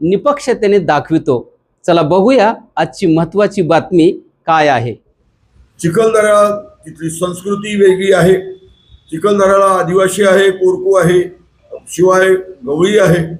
निपक्षतेने दाखवितो. चला बघूया आजची महत्वाची बातमी काय आहे. चिखलदरा तिथली संस्कृती वेगळी आहे. चिखलदराला आदिवासी आहे कोरकू आहे शिवाय गवळी आहे.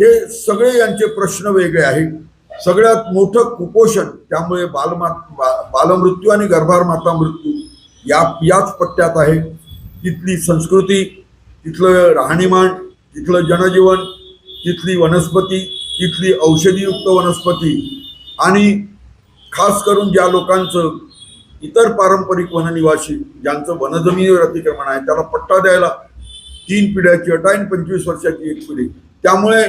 हे सगळे यांचे प्रश्न वेगळे आहेत. सगळ्यात मोठं कुपोषण त्यामुळे बालमा बा- बालमृत्यू आणि गर्भार माता मृत्यू या याच पट्ट्यात आहे. तिथली संस्कृती तिथलं राहणीमान तिथलं जनजीवन तिथली वनस्पती तिथली औषधीयुक्त वनस्पती आणि खास करून ज्या लोकांचं इतर पारंपरिक वननिवासी ज्यांचं वनजमिनीवर अतिक्रमण आहे त्याला पट्टा द्यायला तीन पिढ्याची अट आणि पंचवीस वर्षाची एक पिढी. त्यामुळे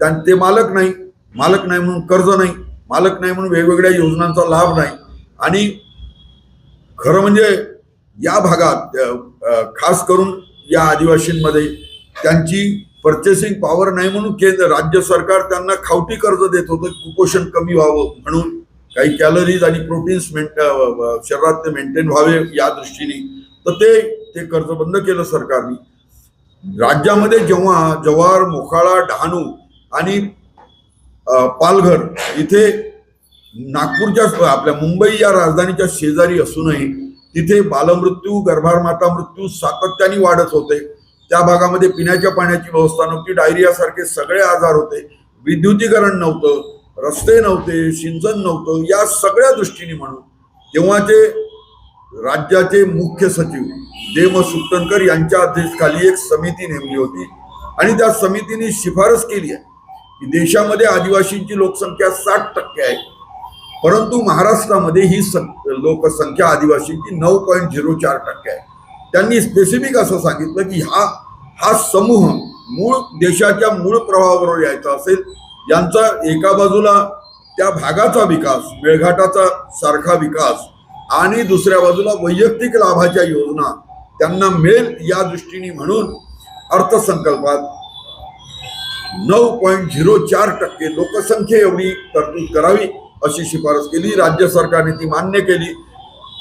त्यां ते मालक नाही मालक नाही म्हणून कर्ज नाही मालक नाही म्हणून वेगवेगळ्या योजनांचा लाभ नाही. आणि खरं म्हणजे या भागात खास करून या आदिवासींमध्ये त्यांची पर्चेसिंग पॉवर नाही म्हणून केंद्र राज्य सरकार त्यांना खावटी कर्ज देत होतं कुपोषण कमी व्हावं म्हणून. काही कॅलरीज आणि प्रोटीन्स मेंट शरीरात ते मेंटेन व्हावे या दृष्टीने. तर ते ते कर्ज बंद केलं सरकारने. राज्यामध्ये जेव्हा जव्हार मोखाळा डहाणू आणि पालघर इथे नागपूरच्या आपल्या मुंबई या राजधानीच्या शेजारी असूनही तिथे बालमृत्यू गर्भार माता मृत्यू सातत्याने वाढत होते. त्या भागामध्ये पिण्याच्या पाण्याची व्यवस्था नव्हती. डायरिया सारखे सगळे आजार होते. विद्युतीकरण नव्हतं. रस्ते नव्हते. सिंचन नव्हतं. या सगळ्या दृष्टीने म्हणून तेव्हाचे राज्याचे मुख्य सचिव देम सुट्टणकर यांच्या अध्यक्षखाली एक समिती नेमली होती. आणि त्या समितीने शिफारस केली आहे की देशामध्ये आदिवासींची लोकसंख्या साठ टक्के आहे. परंतु महाराष्ट्रामध्ये ही सं- लोकसंख्या आदिवासींची नऊ पॉईंट झिरो चार टक्के आहे. त्यांनी स्पेसिफिक असं सांगितलं की हा हा समूह मूळ देशाच्या मूळ प्रवाहाबरोबर यायचा असेल यांचा एका बाजूला त्या भागाचा विकास मेळघाटाचा सारखा विकास आणि दुसऱ्या बाजूला वैयक्तिक लाभाच्या योजना त्यांना मिळेल या दृष्टीने म्हणून अर्थसंकल्पात नऊ पॉईंट झिरो चार टक्के लोकसंख्ये एवढी तरतूद करावी अशी शिफारस केली. राज्य सरकारने ती मान्य केली.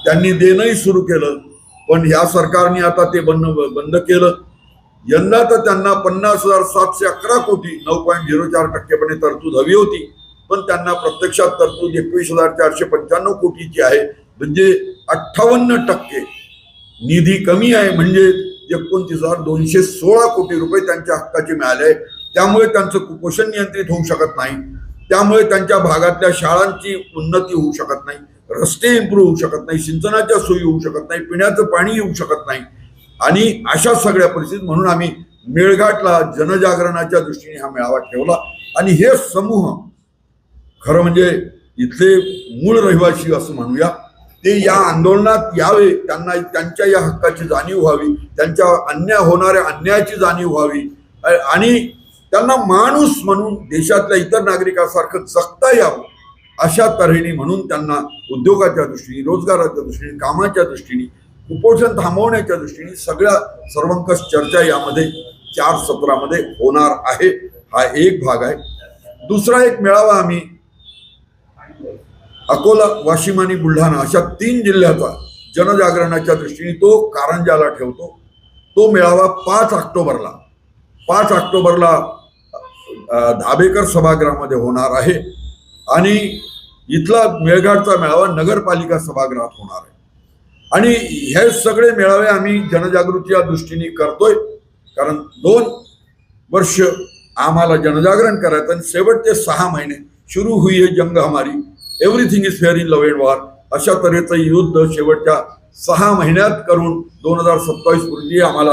त्यांनी देणंही सुरू केलं. पण ह्या सरकारने आता ते बंद बंद केलं. यंदा तर त्यांना पन्नास हजार सातशे अकरा कोटी नऊ पॉईंट झिरो चार टक्केपणे तरतूद हवी होती. पण त्यांना प्रत्यक्षात तरतूद एकवीस हजार चारशे पंच्याण्णव कोटीची आहे. म्हणजे अठ्ठावन्न टक्के निधी कमी आहे. म्हणजे एकोणतीस हजार दोनशे सोळा कोटी रुपये त्यांच्या हक्काचे मिळाले आहे त्यामुळे त्यांचं कुपोषण नियंत्रित होऊ शकत नाही. त्यामुळे त्यांच्या भागातल्या शाळांची उन्नती होऊ शकत नाही. रस्ते इम्प्रूव्ह होऊ शकत नाही. सिंचनाच्या सोयी होऊ शकत नाही. पिण्याचं पाणी येऊ शकत नाही. आणि अशा सगळ्या परिस्थितीत म्हणून आम्ही मेळघाटला जनजागरणाच्या दृष्टीने हा मेळावा ठेवला. आणि हे समूह खरं म्हणजे इथले मूळ रहिवासी असं म्हणूया ते या आंदोलनात यावे त्यांना त्यांच्या या हक्काची जाणीव व्हावी त्यांच्या अन्याय होणाऱ्या अन्यायाची जाणीव व्हावी. आणि त्यांना माणूस म्हणून देशातल्या इतर नागरिकांसारखं जगता यावं अशा तऱ्हेने म्हणून त्यांना उद्योगाच्या दृष्टीने रोजगाराच्या दृष्टीने कामाच्या दृष्टीने कुपोषण थांबवण्याच्या दृष्टीने सगळ्या सर्वंकष चर्चा यामध्ये चार सत्रामध्ये होणार आहे. हा एक भाग आहे. दुसरा एक मेळावा आम्ही अकोला वाशिम आणि बुलढाणा अशा तीन जिल्ह्याचा जनजागरणाच्या दृष्टीने तो कारंजाला ठेवतो. तो मेळावा पाच ऑक्टोबरला पाच ऑक्टोबरला धाबेकर सभागृहामध्ये होणार आहे. आणि इथला मेळघाटचा मेळावा नगरपालिका सभागृहात होणार आहे. आणि हे सगळे मेळावे आम्ही जनजागृतीच्या दृष्टीने करतोय. कारण दोन वर्ष आम्हाला जनजागरण करायचं आणि शेवटचे सहा महिने सुरू हुई है जंग हमारी. Everything is fair in love and war अशा तऱ्हेचं युद्ध शेवटच्या सहा महिन्यात करून दोन हजार सत्तावीस पूर्वी आम्हाला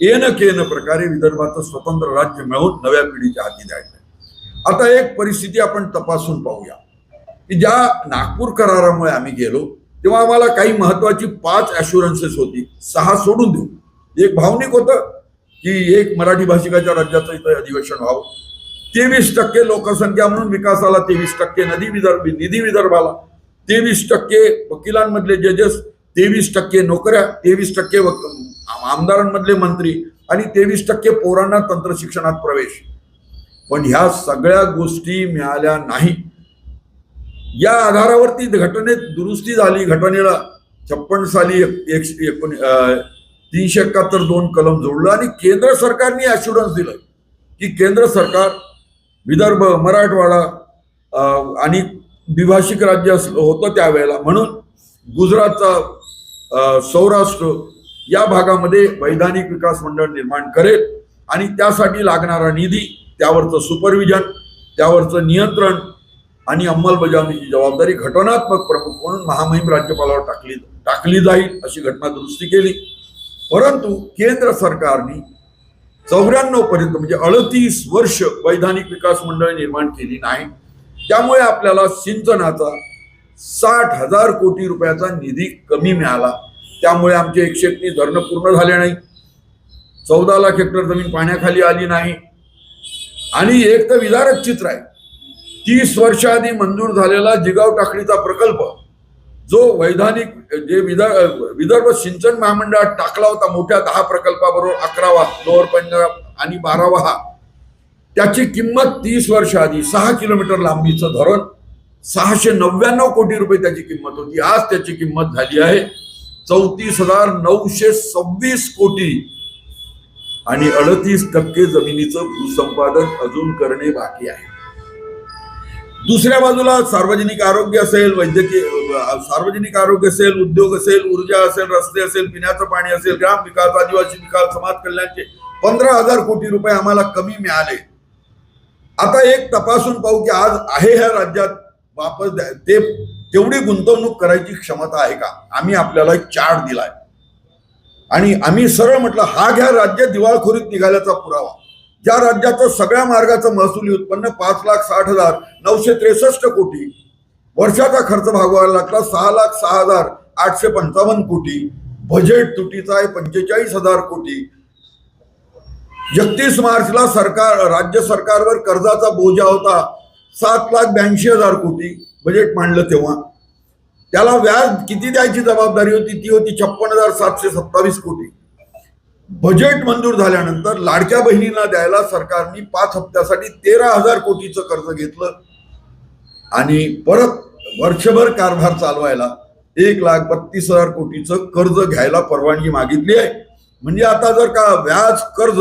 येन केन प्रकारे विदर्भाचं स्वतंत्र राज्य मिळवून नव्या पिढीच्या हाती द्यायचं आता एक परिस्थिती आपण तपासून पाहूया. की ज्या नागपूर करारामुळे आम्ही गेलो तेव्हा आम्हाला काही महत्वाची पाच अशुरन्सेस होती. सहा सोडून देऊ. एक भावनिक होतं की एक मराठी भाषिकाच्या राज्याचं इथं अधिवेशन व्हावं. तेवीस टक्के लोकसंख्या म्हणून विकासाला तेवीस टक्के नदी विदर्भ निधी विदर्भाला तेवीस टक्के वकिलांमधले जजेस तेवीस टक्के नोकऱ्या तेवीस टक्के वक- आमदारांमधले मंत्री आणि तेवीस टक्के पोरांना तंत्र शिक्षणात प्रवेश. पण ह्या सगळ्या गोष्टी मिळाल्या नाही. या आधारावरती घटनेत दुरुस्ती झाली घटनेला छप्पन साली एक- एकशे एकोण तीनशे एकाहत्तर दोन कलम जोडलं आणि केंद्र सरकारने अशुरन्स दिलं की केंद्र सरकार विदर्भ मराठवाडा आणि द्विभाषिक राज्य असलं होतं त्यावेळेला. म्हणून गुजरातचा सौराष्ट्र या भागामध्ये वैधानिक विकास मंडळ निर्माण करेल आणि त्यासाठी लागणारा निधी त्यावरचं सुपरविजन त्यावरचं नियंत्रण आणि अंमलबजावणीची जबाबदारी घटनात्मक प्रमुख म्हणून महामहिम राज्यपालावर टाकली टाकली जाईल अशी घटना दुरुस्ती केली. परंतु केंद्र सरकारने चौऱ्याण्णव पर्यंत म्हणजे अडतीस वर्ष वैधानिक विकास मंडळ निर्माण केली नाही. त्यामुळे आपल्याला सिंचनाचा साठ हजार कोटी रुपयाचा निधी कमी मिळाला. त्यामुळे आमचे एकशे एकतीस धरणं पूर्ण झाले नाही. चौदा लाख हेक्टर जमीन पाण्याखाली आली नाही. आणि एक तर विदारक चित्र आहे. तीस वर्षाआधी मंजूर झालेला जिगाव टाकडीचा प्रकल्प जो वैधानिक जे विदर्भ विदर्भ सिंचन महामंडळात टाकला होता मोठ्या दहा प्रकल्पाबरोबर अकरावा लोअर पंजाब आणि बारावा हा. त्याची किंमत तीस वर्षाआधी सहा किलोमीटर लांबीचं धरण सहाशे नव्याण्णव कोटी रुपये त्याची किंमत होती. आज त्याची किंमत झाली आहे चौतीस हजार नऊशे सव्वीस कोटी. आणि अडतीस टक्के जमिनीचं भूसंपादन अजून करणे बाकी आहे. दुसऱ्या बाजूला सार्वजनिक आरोग्य असेल वैद्यकीय सार्वजनिक आरोग्य असेल उद्योग असेल ऊर्जा असेल रस्ते असेल पिण्याचं पाणी असेल ग्राम विकास आदिवासी विकास समाज कल्याणचे पंधरा हजार कोटी रुपये आम्हाला कमी मिळाले. आता एक तपासून पाहू की आज आहे ह्या राज्यात वापस ते तेवढी गुंतवणूक करायची क्षमता आहे का? आम्ही आपल्याला एक चार्ट दिलाय. आणि आम्ही सरळ म्हटलं हा घ्या राज्य दिवाळखोरीत निघाल्याचा पुरावा. ज्या राज्याचं सगळ्या मार्गाचं महसुली उत्पन्न पाच लाख साठ हजार नऊशे त्रेसष्ट कोटी. वर्षाचा खर्च भागवायला लागला सहा लाख सहा हजार आठशे पंचावन्न कोटी. बजेट तुटीचा आहे पंचेचाळीस हजार कोटी. एकतीस मार्चला सरकार राज्य सरकारवर कर्जाचा बोजा होता सात लाख ब्याऐंशी हजार कोटी बजेट मांडलं तेव्हा. त्याला व्याज किती द्यायची जबाबदारी होती? ती होती छप्पन हजार सातशे सत्तावीस कोटी. बजेट मंजूर झाल्यानंतर लाडक्या बहिणींना द्यायला सरकारने पाच हप्त्यासाठी तेरा हजार कोटीचं कर्ज घेतलं. आणि परत वर्षभर कारभार चालवायला एक लाख बत्तीस हजार कोटीचं कर्ज घ्यायला परवानगी मागितली आहे. म्हणजे आता जर का व्याज कर्ज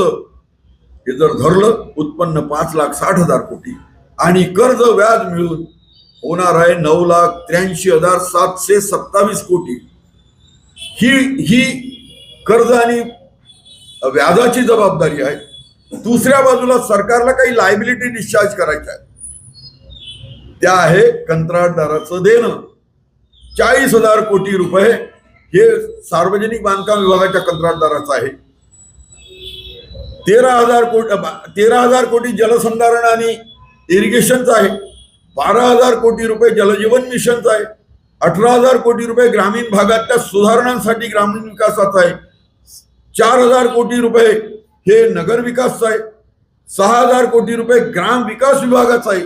हे जर धरलं उत्पन्न पाच लाख साठ हजार कोटी. आणि कर्ज व्याज मिळून होणार आहे नऊ लाख त्र्याऐंशी हजार सातशे सत्तावीस कोटी. ही ही कर्ज आणि व्याजाची जबाबदारी आहे. दुसऱ्या बाजूला सरकारला काही लायबिलिटी डिस्चार्ज करायच्या आहे. त्या आहे कंत्राटदाराचं देणं. चाळीस हजार कोटी रुपये हे सार्वजनिक बांधकाम विभागाच्या कंत्राटदाराचं आहे. तेरा हजार कोटी तेरा हजार कोटी जलसंधारण आणि इरिगेशनचं आहे. बारा हजार कोटी रुपये जलजीवन मिशनचं आहे. अठरा हजार कोटी रुपये ग्रामीण भागातल्या सुधारणांसाठी ग्रामीण विकासाचा आहे. चार हजार कोटी रुपये हे नगर विकासचं आहे. सहा हजार कोटी रुपये ग्राम विकास विभागाचा आहे.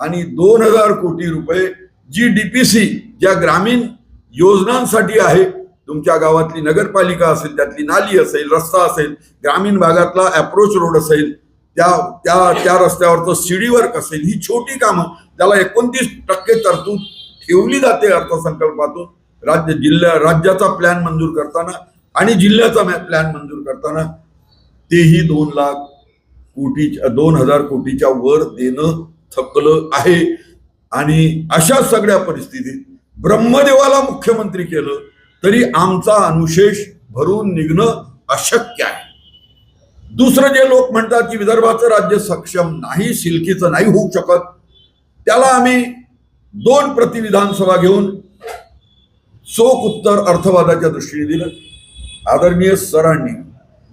आणि दोन हजार कोटी रुपये जी डी पी सी ज्या ग्रामीण योजनांसाठी आहे. तुमच्या गावातली नगरपालिका असेल त्यातली नाली असेल रस्ता असेल ग्रामीण भागातला अप्रोच रोड असेल त्या त्या त्या रस्त्यावरचं सीडी वर्क असेल ही छोटी कामं त्याला एकोणतीस टक्के तरतूद ठेवली जाते अर्थसंकल्पातून. राज्य जिल्ह्या राज्याचा प्लॅन मंजूर करताना आणि जिल्ह्याचा प्लॅन मंजूर करताना तेही दोन लाख कोटी दोन हजार कोटीच्या वर देणं थकलं आहे. आणि अशा सगळ्या परिस्थितीत ब्रह्मदेवाला मुख्यमंत्री केलं तरी आमचा अनुशेष भरून निघणं अशक्य आहे. दुसरं जे लोक म्हणतात की विदर्भाचं राज्य सक्षम नाही सिल्कीचं नाही होऊ शकत त्याला आम्ही दोन प्रति विधानसभा घेऊन चोख उत्तर अर्थवादाच्या दृष्टीने दिलं. आदरणीय सरांनी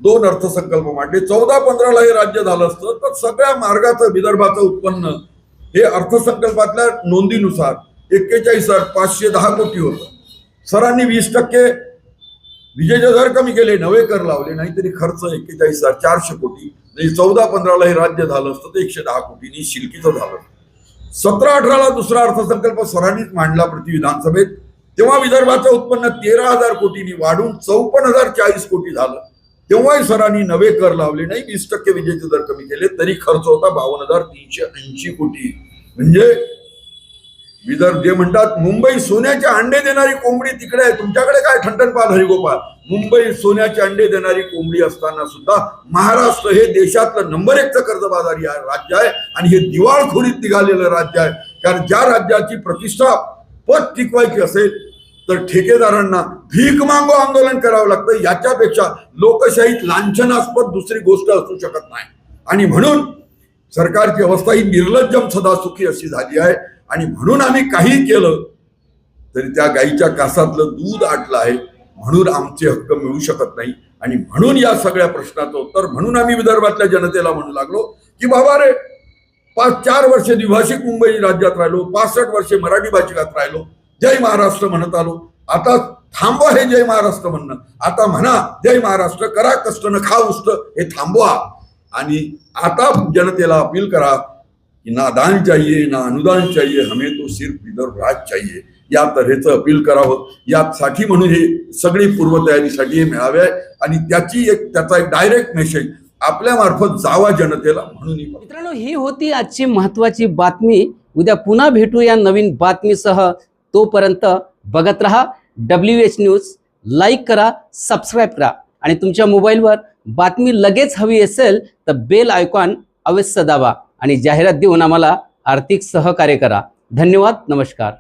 दोन अर्थसंकल्प मांडले. चौदा पंधराला हे राज्य झालं असतं तर सगळ्या मार्गाचं विदर्भाचं उत्पन्न हे अर्थसंकल्पातल्या नोंदीनुसार एक्केचाळीस हजार पाचशे दहा कोटी होतं. सरांनी वीस टक्के विजेचे दर कमी केले नवे कर लावले नाहीतरी खर्च एक्केचाळीस हजार चारशे कोटी. म्हणजे चौदा पंधराला हे राज्य झालं असतं तर एकशे दहा कोटींनी शिल्कीचं झालं सतरा अठराला दुसरा अर्थसंकल्प सरांनीच मांडला प्रति विधानसभेत. तेव्हा विदर्भाचं उत्पन्न तेरा हजार कोटींनी वाढून चौपन्न हजार चाळीस कोटी झालं तेव्हाही सरांनी नवे कर लावले नाही वीस टक्के विजेचे दर कमी केले तरी खर्च होता बावन्न हजार तीनशे ऐंशी कोटी. म्हणजे विदर्भ जे म्हणतात मुंबई सोन्याचे अंडे देणारी कोंबडी तिकडे आहे तुमच्याकडे काय ठणठणपाल हरिगोपाल? मुंबई सोन्याचे अंडे देणारी कोंबडी असताना सुद्धा महाराष्ट्र हे देशातलं नंबर एकचं कर्जबाजारी राज्य आहे आणि हे दिवाळखोरीत निघालेलं राज्य आहे. कारण ज्या राज्याची प्रतिष्ठा पद टिकवायची असेल तर ठेकेदारांना भीक मागो आंदोलन करावं लागतं. याच्यापेक्षा लोकशाहीत लांछनास्पद दुसरी गोष्ट असू शकत नाही. आणि म्हणून सरकारची अवस्था ही निर्लज्जम सदासुखी अशी झाली आहे. आणि म्हणून आम्ही काही केलं तरी त्या गाईच्या कासातलं दूध आटलं आहे. म्हणून आमचे हक्क मिळू शकत नाही. आणि म्हणून या सगळ्या प्रश्नाचं उत्तर म्हणून आम्ही विदर्भातल्या जनतेला म्हणू लागलो की बाबा रे पाच चार वर्ष द्विभाषिक मुंबई राज्यात राहिलो पासष्ट वर्षे मराठी भाषिकात राहिलो जय महाराष्ट्र म्हणत आलो. आता थांबवा हे जय महाराष्ट्र म्हणणं. आता म्हणा जय महाराष्ट्र करा कष्ट न खा उष्ट हे थांबवा. आणि आता जनतेला अपील करा की ना दान चाहिए ना अनुदान चाहिए हमें तो सिर्फ विदर्भ राज चाहिए. या तऱ्हेचं अपील करावं. यासाठी म्हणून हे सगळी पूर्वतयारीसाठी हे मिळावे आहे आणि त्याची एक त्याचा एक डायरेक्ट मेसेज आपल्या मार्फत जावा जनतेला म्हणून मित्रांनो ही होती आजची महत्वाची बातमी. उद्या पुन्हा भेटू या नवीन बातमीसह. तोपर्यंत बघत रहा डब्ल्यू एच न्यूज लाईक करा सबस्क्राईब करा. आणि तुमच्या मोबाईलवर बातमी लगेच हवी असेल तर बेल आयकॉन अवश्य दाबा. आणि जाहिरात देऊन आम्हाला आर्थिक सहकार्य करा. धन्यवाद नमस्कार.